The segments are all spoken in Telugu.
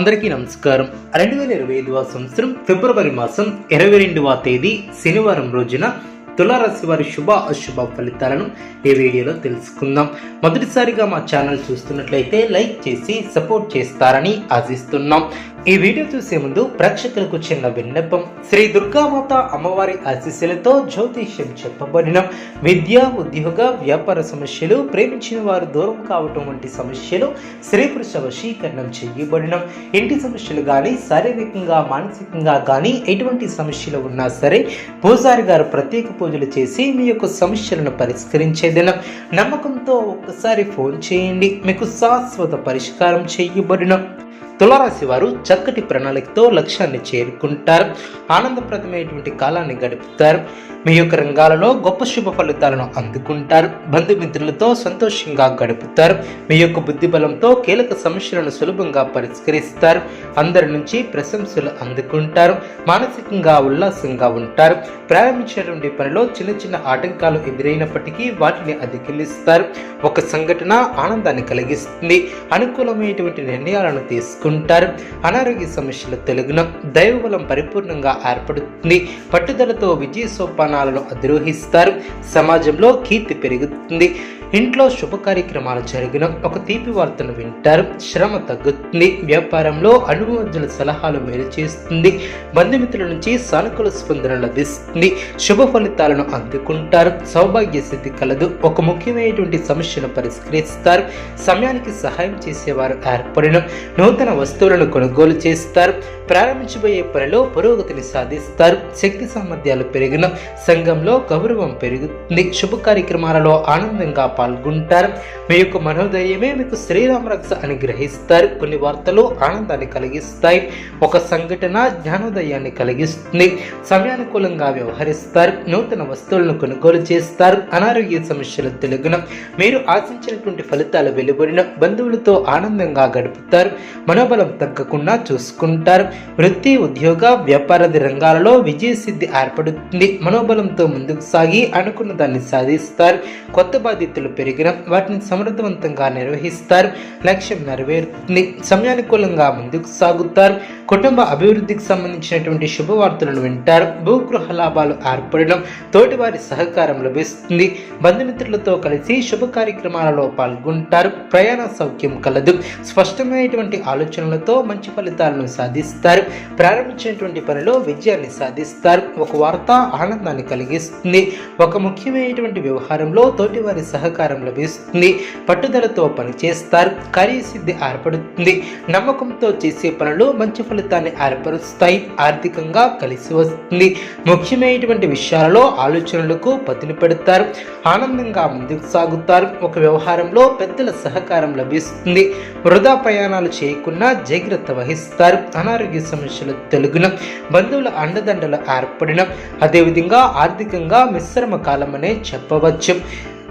అందరికీ నమస్కారం. రెండు వేల ఇరవై ఐదవ సంవత్సరం ఫిబ్రవరి మాసం ఇరవై రెండవ తేదీ శనివారం రోజున తులారాశి వారి శుభ అశుభ ఫలితాలను ఈ వీడియోలో తెలుసుకుందాం. మొదటిసారిగా మా ఛానల్ చూస్తున్నట్లయితే లైక్ చేసి సపోర్ట్ చేస్తారని ఆశిస్తున్నాం. ఈ వీడియో చూసే ముందు ప్రేక్షకులకు చిన్న విన్నపం. శ్రీ దుర్గామాత అమ్మవారి ఆశీస్సులతో జ్యోతిష్యం చెప్పబడిన విద్య ఉద్యోగ వ్యాపార సమస్యలు ప్రేమించిన వారు దూరం కావటం వంటి సమస్యలు స్త్రీ పురుష వశీకరణం చేయబడిన. ఇంటి సమస్యలు కానీ శారీరకంగా మానసికంగా కానీ ఎటువంటి సమస్యలు ఉన్నా సరే పూజారి గారు ప్రత్యేక పూజలు చేసి మీ యొక్క సమస్యలను పరిష్కరించేదిన నమ్మకంతో ఒక్కసారి ఫోన్ చేయండి. మీకు శాశ్వత పరిష్కారం చేయబడిన తులారాశి వారు చక్కటి ప్రణాళికతో లక్ష్యాన్ని చేరుకుంటారు. ఆనందప్రదమైనటువంటి కాలాన్ని గడుపుతారు. మీ యొక్క రంగాలలో గొప్ప శుభ ఫలితాలను అందుకుంటారు. బంధుమిత్రులతో సంతోషంగా గడుపుతారు. మీ యొక్క బుద్ధిబలంతో కీలక సమస్యలను సులభంగా పరిష్కరిస్తారు. అందరి నుంచి ప్రశంసలు అందుకుంటారు. మానసికంగా ఉల్లాసంగా ఉంటారు. ప్రారంభించేటువంటి పనిలో చిన్న చిన్న ఆటంకాలు ఎదురైనప్పటికీ వాటిని అధిగమిస్తారు. ఒక సంఘటన ఆనందాన్ని కలిగిస్తుంది. అనుకూలమైనటువంటి నిర్ణయాలను తీసుకుంటారు. అనారోగ్య సమస్యల తెలుగున దైవబలం పరిపూర్ణంగా ఏర్పడుతుంది. పట్టుదలతో విజయ సోపానాలను అధిరోహిస్తారు. సమాజంలో కీర్తి పెరుగుతుంది. ఇంట్లో శుభ కార్యక్రమాలు జరిగిన ఒక తీపి వార్తను వింటారు. శ్రమ తగ్గుతుంది. వ్యాపారంలో అనుభవజ్ఞుల సలహాలు మేలు చేస్తుంది. బంధుమిత్రుల నుంచి సానుకూల స్పందన లభిస్తుంది. శుభ ఫలితాలను అందుకుంటారు. సౌభాగ్య స్థితి కలదు. ఒక ముఖ్యమైనటువంటి సమస్యను పరిష్కరిస్తారు. సమయానికి సహాయం చేసేవారు ఏర్పడిన నూతన వస్తువులను కొనుగోలు చేస్తారు. ప్రారంభించబోయే పనిలో పురోగతిని సాధిస్తారు. శక్తి సామర్థ్యాలు పెరిగిన సంఘంలో గౌరవం పెరుగుతుంది. శుభ కార్యక్రమాలలో ఆనందంగా పాల్గొంటారు. మీ యొక్క మనోధైర్యమే మీకు శ్రీరామ రక్ష అని గ్రహిస్తారు. కొన్ని వార్తలు ఆనందాన్ని కలిగిస్తాయి. ఒక సంఘటన జ్ఞానోదయాన్ని కలిగిస్తుంది. సమయానుకూలంగా వ్యవహరిస్తారు. నూతన వస్తువులను కొనుగోలు చేస్తారు. అనారోగ్య సమస్యలు తెలుగున. మీరు ఆశించినటువంటి ఫలితాలు వెలువడిన బంధువులతో ఆనందంగా గడుపుతారు. మనోబలం తగ్గకుండా చూసుకుంటారు. వృత్తి ఉద్యోగ వ్యాపారాది రంగాలలో విజయసిద్ధి ఏర్పడుతుంది. మనోబలంతో ముందుకు సాగి అనుకున్న దాన్ని సాధిస్తారు. కొత్త బాధ్యతలు పెరిగినా వాటిని సమర్థవంతంగా నిర్వహిస్తారు. లక్ష్యం నెరవేరుతుంది. సమయానుకూలంగా ముందుకు సాగుతారు. కుటుంబ అభివృద్ధికి సంబంధించినటువంటి శుభవార్తలను వింటారు. భూగృహ లాభాలు ఏర్పడడం తోటివారి సహకారం లభిస్తుంది. బంధుమిత్రులతో కలిసి శుభ కార్యక్రమాలలో పాల్గొంటారు. ప్రయాణ సౌఖ్యం కలదు. స్పష్టమైనటువంటి ఆలోచనలతో మంచి ఫలితాలను సాధిస్తారు. ప్రారంభించినటువంటి పనిలో విజయాన్ని సాధిస్తారు. ఒక వార్త ఆనందాన్ని కలిగిస్తుంది. ఒక ముఖ్యమైనటువంటి వ్యవహారంలో తోటివారి సహకారం లభిస్తుంది. పట్టుదలతో పనిచేస్తారు. కార్యసిద్ధి ఏర్పడుతుంది. నమ్మకంతో చేసే పనులు మంచి ఫలితాన్ని ఏర్పరుస్తాయి ఆర్థికంగా కలిసి వస్తుంది. ముఖ్యమైనటువంటి విషయాలలో ఆలోచనలకు పదును పెడతారు. ఆనందంగా ముందుకు సాగుతారు. ఒక వ్యవహారంలో పెద్దల సహకారం లభిస్తుంది. వృధా ప్రయాణాలు చేయకుండా జాగ్రత్త వహిస్తారు. అనారోగ్య సమస్యలు తొలగిన బంధువుల అండదండలు ఏర్పడిన అదేవిధంగా ఆర్థికంగా మిశ్రమ కాలం అనే చెప్పవచ్చు.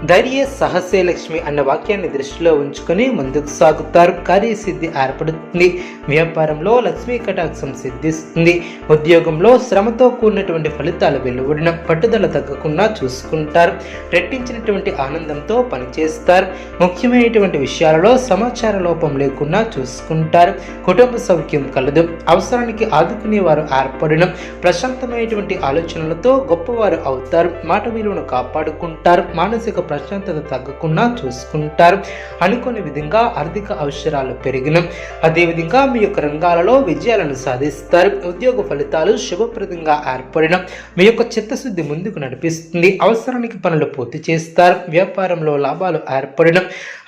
ధైర్య సహస్య లక్ష్మి అన్న వాక్యాన్ని దృష్టిలో ఉంచుకొని ముందుకు సాగుతారు. కార్యసిద్ధి ఏర్పడుతుంది. వ్యాపారంలో లక్ష్మీ కటాక్షం సిద్ధిస్తుంది. ఉద్యోగంలో శ్రమతో కూడినటువంటి ఫలితాలు వెలువడిన పట్టుదల తగ్గకుండా చూసుకుంటారు. రెట్టించినటువంటి ఆనందంతో పనిచేస్తారు. ముఖ్యమైనటువంటి విషయాలలో సమాచార లోపం లేకుండా చూసుకుంటారు. కుటుంబ సౌఖ్యం కలదు. అవసరానికి ఆదుకునేవారు ఏర్పడిన. ప్రశాంతమైనటువంటి ఆలోచనలతో గొప్పవారు అవుతారు. మాట విలువను కాపాడుకుంటారు. మానసిక ప్రశాంతత తగ్గకుండా చూసుకుంటారు. అనుకునే విధంగా ఆర్థిక అవసరాలు పెరిగిన. అదేవిధంగా మీ యొక్క రంగాలలో విజయాలను సాధిస్తారు. ఉద్యోగ ఫలితాలు శుభప్రదంగా ఏర్పడిన. మీ యొక్క చిత్తశుద్ధి ముందుకు నడిపిస్తుంది. అవసరానికి పనులు పూర్తి చేస్తారు. వ్యాపారంలో లాభాలు ఏర్పడిన.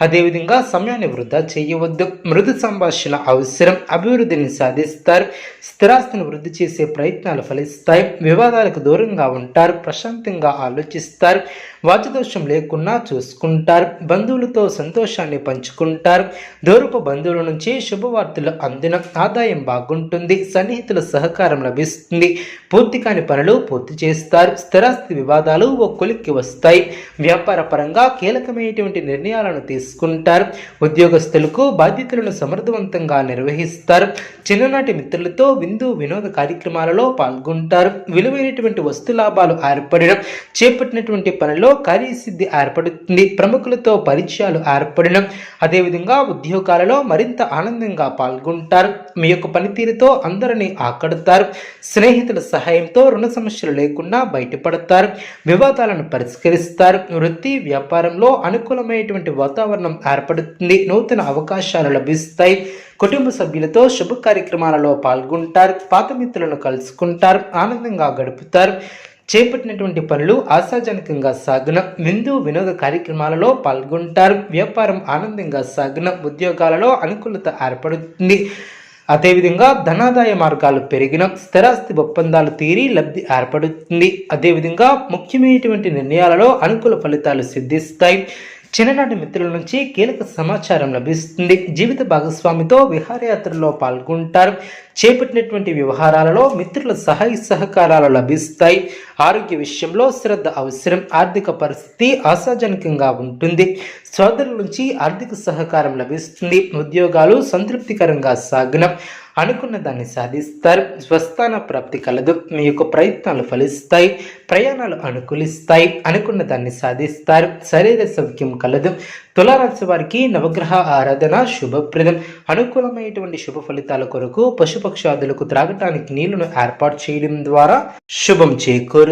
అదేవిధంగా సమయాన్ని వృధా చేయవద్దు. మృదు సంభాషణ అవసరం. అభివృద్ధిని సాధిస్తారు. స్థిరాస్తిని వృద్ధి చేసే ప్రయత్నాలు ఫలిస్తాయి. వివాదాలకు దూరంగా ఉంటారు. ప్రశాంతంగా ఆలోచిస్తారు. వాచదోషం లేకుండా చూసుకుంటారు. బంధువులతో సంతోషాన్ని పంచుకుంటారు. దూరపు బంధువుల నుంచి శుభవార్తలు అందిన ఆదాయం బాగుంటుంది. సన్నిహితుల సహకారం లభిస్తుంది. పూర్తి కాని పనులు పూర్తి చేస్తారు. స్థిరాస్తి వివాదాలు ఓ కొలిక్కి వస్తాయి. వ్యాపార పరంగా కీలకమైనటువంటి నిర్ణయాలను తీసుకుంటారు. ఉద్యోగస్తులకు బాధ్యతలను సమర్థవంతంగా నిర్వహిస్తారు. చిన్ననాటి మిత్రులతో విందు వినోద కార్యక్రమాలలో పాల్గొంటారు. విలువైనటువంటి వస్తు లాభాలు ఏర్పడడం చేపట్టినటువంటి పనిలో కార్యసిద్ధి ఏర్పడుతుంది. ప్రముఖులతో పరిచయాలు ఏర్పడడం. అదేవిధంగా ఉద్యోగాలలో మరింత ఆనందంగా పాల్గొంటారు. మీ యొక్క పనితీరుతో అందరినీ ఆకడతారు స్నేహితుల సహాయంతో రుణ సమస్యలు లేకుండా బయటపడతారు. వివాదాలను పరిష్కరిస్తారు. వృత్తి వ్యాపారంలో అనుకూలమైనటువంటి వాతావరణం ఏర్పడుతుంది. నూతన అవకాశాలు లభిస్తాయి. కుటుంబ సభ్యులతో శుభ కార్యక్రమాలలో పాల్గొంటారు. పాత మిత్రులను కలుసుకుంటారు. ఆనందంగా గడుపుతారు. చేపట్టినటువంటి పనులు ఆశాజనకంగా సాగున విందు వినోద కార్యక్రమాలలో పాల్గొంటారు. వ్యాపారం ఆనందంగా సాగున ఉద్యోగాలలో అనుకూలత ఏర్పడుతుంది. అదేవిధంగా ధనాదాయ మార్గాలు పెరిగిన స్థిరాస్తి ఒప్పందాలు తీరి లబ్ధి ఏర్పడుతుంది. అదేవిధంగా ముఖ్యమైనటువంటి నిర్ణయాలలో అనుకూల ఫలితాలు సిద్ధిస్తాయి. చిన్ననాటి మిత్రుల నుంచి కీలక సమాచారం లభిస్తుంది. జీవిత భాగస్వామితో విహారయాత్రలో పాల్గొంటారు. చేపట్టినటువంటి వ్యవహారాలలో మిత్రుల సహాయ సహకారాలు లభిస్తాయి. ఆరోగ్య విషయంలో శ్రద్ధ అవసరం ఆర్థిక పరిస్థితి ఆశాజనకంగా ఉంటుంది. సోదరుల నుంచి ఆర్థిక సహకారం లభిస్తుంది. ఉద్యోగాలు సంతృప్తికరంగా సాగనం అనుకున్న దాన్ని సాధిస్తారు. స్వస్థాన ప్రాప్తి కలదు. మీ యొక్క ప్రయత్నాలు ఫలిస్తాయి. ప్రయాణాలు అనుకూలిస్తాయి. అనుకున్న దాన్ని సాధిస్తారు. శరీర సౌఖ్యం కలదు. తులారాశి వారికి నవగ్రహ ఆరాధన శుభప్రదం. అనుకూలమైనటువంటి శుభ ఫలితాల కొరకు పశుపక్షాదులకు త్రాగటానికి నీళ్ళను ఏర్పాటు చేయడం ద్వారా శుభం చేకూరు